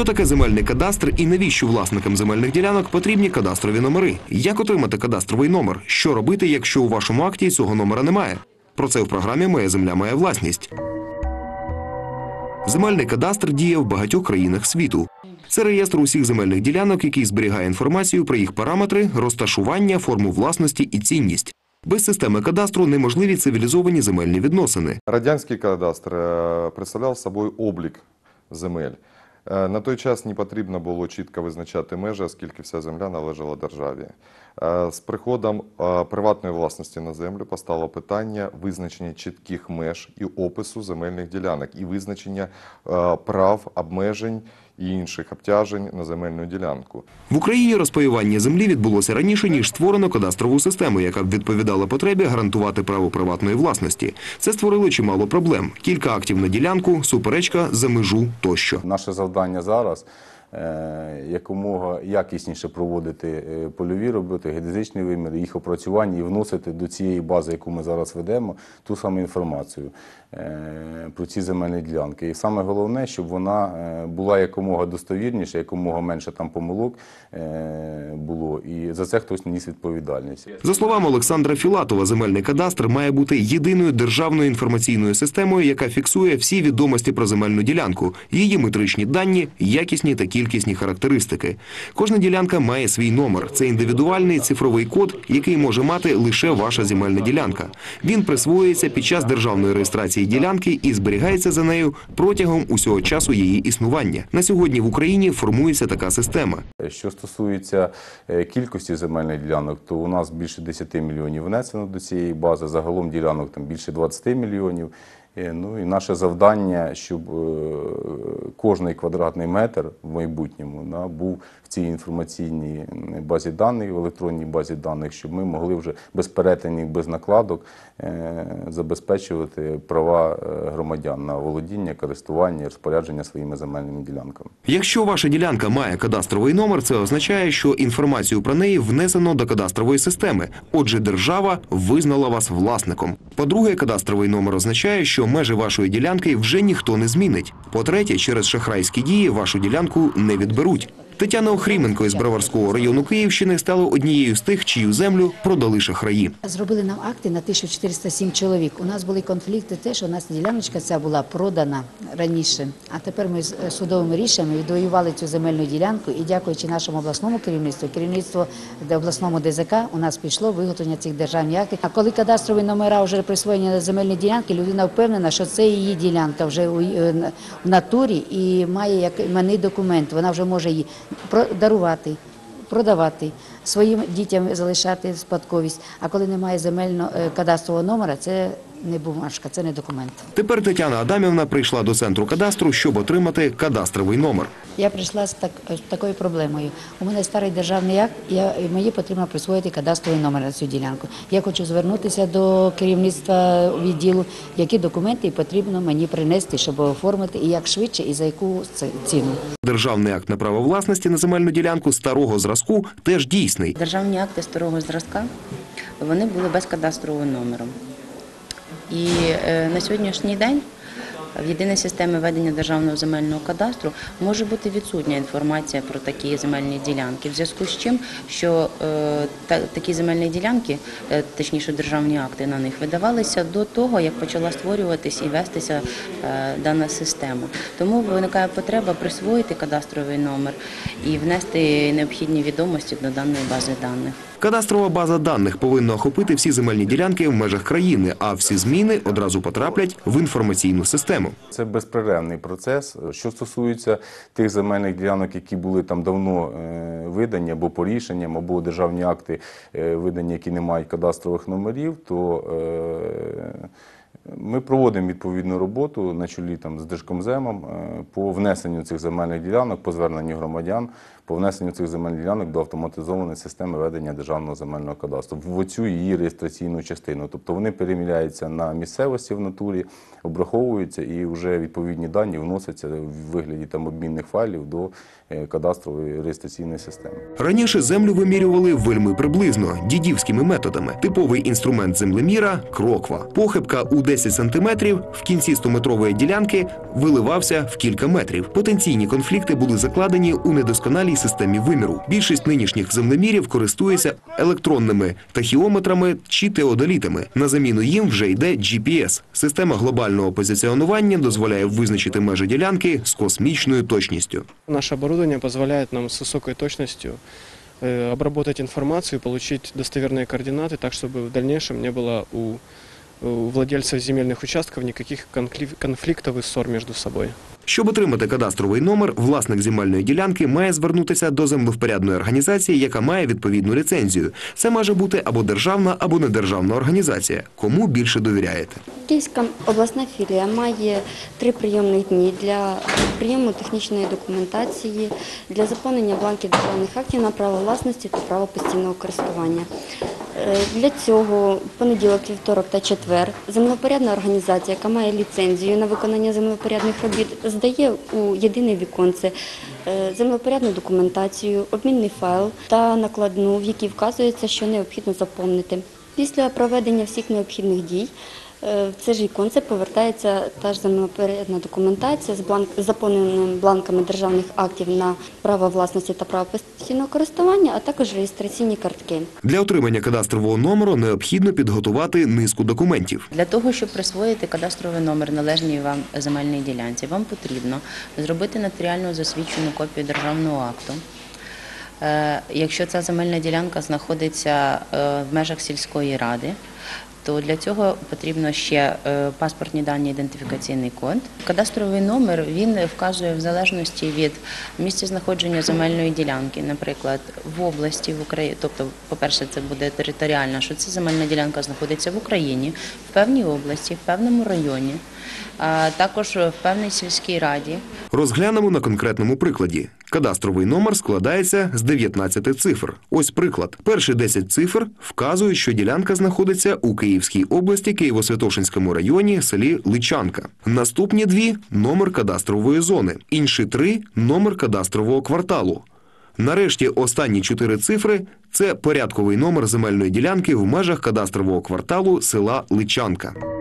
Що таке земельний кадастр і навіщо власникам земельних ділянок потрібні кадастрові номери? Як отримати кадастровий номер? Що робити, якщо у вашому акті цього номера немає? Про це в програмі Моя земля моя власність. Земельний кадастр діє в багатьох країнах світу. Це реєстр усіх земельних ділянок, який зберігає інформацію про їх параметри, розташування, форму власності і цінність. Без системи кадастру неможливі цивілізовані земельні відносини. Радянський кадастр е, представляв собою облік земель. Е, На той час не потрібно було чітко визначати межі, оскільки вся земля належала державі. Е, З приходом е, приватної власності на землю постало питання визначення чітких меж і опису земельних ділянок, і визначення е, прав, обмежень і інших обтяжень на земельну ділянку. В Україні розпаювання землі відбулося раніше, ніж створено кадастрову систему, яка б відповідала потребі гарантувати право приватної власності. Це створило чимало проблем: кілька актів на ділянку, суперечка за межу тощо. Наше завдання зараз якомога якісніше проводити е, польові роботи, геодезичний вимір, їх опрацювання і вносити до цієї бази, яку ми зараз ведемо, ту саму інформацію е, про ці земельні ділянки. І саме головне, щоб вона е, була якомога достовірніша, якомога менше там помилок е, було. І за це хтось ніс відповідальність. За словами Олександра Філатова, земельний кадастр має бути єдиною державною інформаційною системою, яка фіксує всі відомості про земельну ділянку, її метричні дані, якісні та кількісні характеристики. Кожна ділянка має свій номер. Це індивідуальний цифровий код, який може мати лише ваша земельна ділянка. Він присвоюється під час державної реєстрації ділянки і зберігається за нею протягом усього часу її існування. На сьогодні в Україні формується така система. Що стосується е, кількості земельних ділянок, то у нас більше 10 мільйонів внесено до цієї бази. Загалом ділянок там більше 20 мільйонів. Ну і наше завдання, щоб е, кожний квадратний метр в майбутньому да, був в цій інформаційній базі даних, в електронній базі даних, щоб ми могли вже без перетинів, без накладок е, забезпечувати права е, громадян на володіння, користування, розпорядження своїми земельними ділянками. Якщо ваша ділянка має кадастровий номер, це означає, що інформацію про неї внесено до кадастрової системи. Отже, держава визнала вас власником. По-друге, кадастровий номер означає, що межі вашої ділянки вже ніхто не змінить. По-третє, через шахрайські дії вашу ділянку не відберуть. Тетяна Охріменко із Броварського району Київщини стала однією з тих, чию землю продали шахраї. Зробили нам акти на 1407 чоловік. У нас були конфлікти, те, що у нас діляночка ця була продана раніше. А тепер ми з е, судовими рішеннями відвоювали цю земельну ділянку і дякуючи нашому обласному керівництву, де- обласному ДЗК, у нас пішло виготовлення цих державних актів. А коли кадастрові номера вже присвоєні на земельні ділянки, людина впевнена, що це її ділянка вже е, в натурі і має як іменний документ. Вона вже може її дарувати продавати, своїм дітям залишати спадковість. А коли немає земельного е, кадастрового номера, це не бумажка, це не документ. Тепер Тетяна Адамівна прийшла до центру кадастру, щоб отримати кадастровий номер. Я прийшла з, так, такою проблемою. У мене старий державний акт, я, мені потрібно присвоїти кадастровий номер на цю ділянку. Я хочу звернутися до керівництва відділу, які документи потрібно мені принести, щоб оформити, і як швидше, і за яку ціну. Державний акт на право власності на земельну ділянку старого зразку теж дійсний. Державні акти старого зразка вони були без кадастрового номеру. І е, на сьогоднішній день в єдиній системі ведення державного земельного кадастру може бути відсутня інформація про такі земельні ділянки, в зв'язку з чим, що е, та, такі земельні ділянки, е, точніше державні акти на них видавалися до того, як почала створюватись і вестися е, дана система. Тому виникає потреба присвоїти кадастровий номер і внести необхідні відомості до даної бази даних. Кадастрова база даних повинна охопити всі земельні ділянки в межах країни, а всі зміни одразу потраплять в інформаційну систему. Це безперервний процес. Що стосується тих земельних ділянок, які були там давно е, видані або по рішенням, або державні акти е, видані, які не мають кадастрових номерів, то е, ми проводимо відповідну роботу на чолі там з Держкомземом по внесенню цих земельних ділянок, по зверненню громадян, по внесенню цих земельних ділянок до автоматизованої системи ведення державного земельного кадастру в оцю її реєстраційну частину. Тобто вони переміляються на місцевості в натурі, обраховуються і вже відповідні дані вносяться в вигляді там обмінних файлів до е, кадастрової реєстраційної системи. Раніше землю вимірювали вельми приблизно, дідівськими методами. Типовий інструмент землеміра кроква. Похибка у у 10 сантиметрів в кінці 100-метрової ділянки виливався в кілька метрів. Потенційні конфлікти були закладені у недосконалій системі виміру. Більшість нинішніх землемірів користується електронними тахіометрами чи теодолітами. На заміну їм вже йде GPS. Система глобального позиціонування дозволяє визначити межі ділянки з космічною точністю. Наше оборудование позволяет нам с высокой точностью э, обработать информацию и получить достоверные координаты, так чтобы в дальнейшем не было у, у владельцев земельных участков никаких конфлик- конфликтов и ссор между собой. Щоб отримати кадастровий номер, власник земельної ділянки має звернутися до землевпорядної організації, яка має відповідну ліцензію. Це може бути або державна, або недержавна організація. Кому більше довіряєте? Київська обласна філія має три прийомних дні для прийому технічної документації, для заповнення бланків державних актів на право власності та право постійного користування. Е, Для цього понеділок, вівторок та четвер землепорядна організація, яка має ліцензію на виконання землепорядних робіт, здає у єдине віконце е, землепорядну документацію, обмінний файл та накладну, в якій вказується, що необхідно заповнити. Після проведення всіх необхідних дій в це ж віконце повертається та ж землепорядна документація з бланк, з заповненими бланками державних актів на право власності та право постійного користування, а також реєстраційні картки. Для отримання кадастрового номеру необхідно підготувати низку документів. Для того, щоб присвоїти кадастровий номер належній вам земельній ділянці, вам потрібно зробити нотаріально засвідчену копію державного акту. Е, Якщо ця земельна ділянка знаходиться е, в межах сільської ради, то для цього потрібно ще е, паспортні дані, ідентифікаційний код. Кадастровий номер він вказує в залежності від місця знаходження земельної ділянки, наприклад, в області в Україні, тобто, по-перше, це буде територіально, що ця земельна ділянка знаходиться в Україні, в певній області, в певному районі, а також в певній сільській раді. Розглянемо на конкретному прикладі. Кадастровий номер складається з 19 цифр. Ось приклад. Перші 10 цифр вказують, що ділянка знаходиться у Київській області, Києво-Святошинському районі, селі Личанка. Наступні дві номер кадастрової зони. Інші три номер кадастрового кварталу. Нарешті останні чотири цифри це порядковий номер земельної ділянки в межах кадастрового кварталу села Личанка.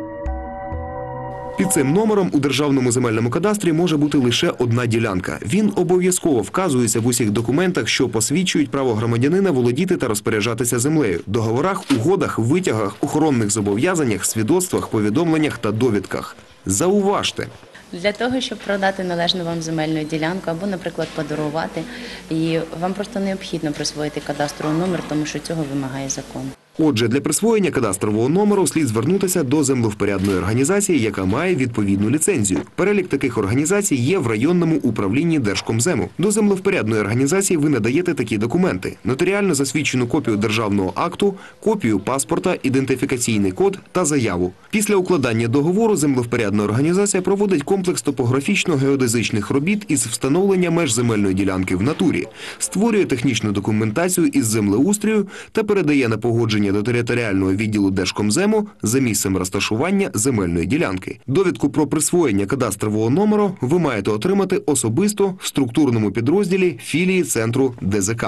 Під цим номером у державному земельному кадастрі може бути лише одна ділянка. Він обов'язково вказується в усіх документах, що посвідчують право громадянина володіти та розпоряджатися землею, договорах, угодах, витягах, охоронних зобов'язаннях, свідоцтвах, повідомленнях та довідках. Зауважте, Для того, щоб продати належну вам земельну ділянку або, наприклад, подарувати, і вам просто необхідно присвоїти кадастровий номер, тому що цього вимагає закон. Отже, для присвоєння кадастрового номеру слід звернутися до землевпорядної організації, яка має відповідну ліцензію. Перелік таких організацій є в районному управлінні Держкомзему. До землевпорядної організації ви надаєте такі документи: нотаріально засвідчену копію державного акту, копію паспорта, ідентифікаційний код та заяву. Після укладання договору землевпорядна організація проводить комплекс топографічно-геодезичних робіт із встановлення меж земельної ділянки в натурі, створює технічну документацію із землеустрою та передає на погодження до територіального відділу Держкомзему за місцем розташування земельної ділянки. Довідку про присвоєння кадастрового номеру ви маєте отримати особисто в структурному підрозділі філії центру ДЗК.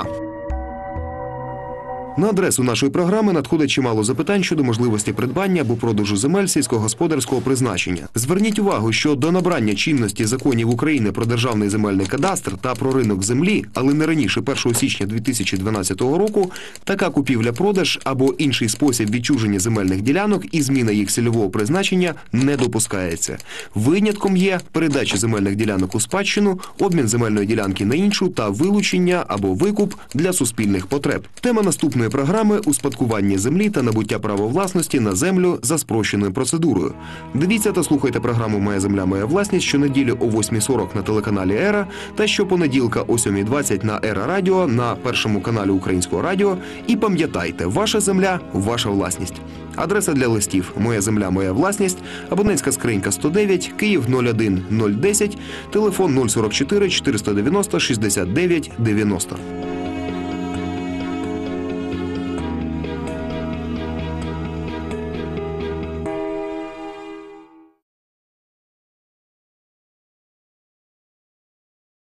На адресу нашої програми надходить чимало запитань щодо можливості придбання або продажу земель сільськогосподарського призначення. Зверніть увагу, що до набрання чинності законів України про державний земельний кадастр та про ринок землі, але не раніше 1 січня 2012 року, така купівля-продаж або інший спосіб відчуження земельних ділянок і зміна їх цільового призначення не допускається. Винятком є передача земельних ділянок у спадщину, обмін земельної ділянки на іншу та вилучення або викуп для суспільних потреб. Тема наступної програми успадкування землі та набуття права власності на землю за спрощеною процедурою. Дивіться та слухайте програму Моя земля, моя власність щонеділі о 8.40 на телеканалі Ера та щопонеділка о 7.20 на Ера Радіо на першому каналі Українського радіо. І пам'ятайте, ваша земля ваша власність. Адреса для листів Моя земля, моя власність, абонентська скринька 109, Київ 01 010, телефон 044 490 69 90.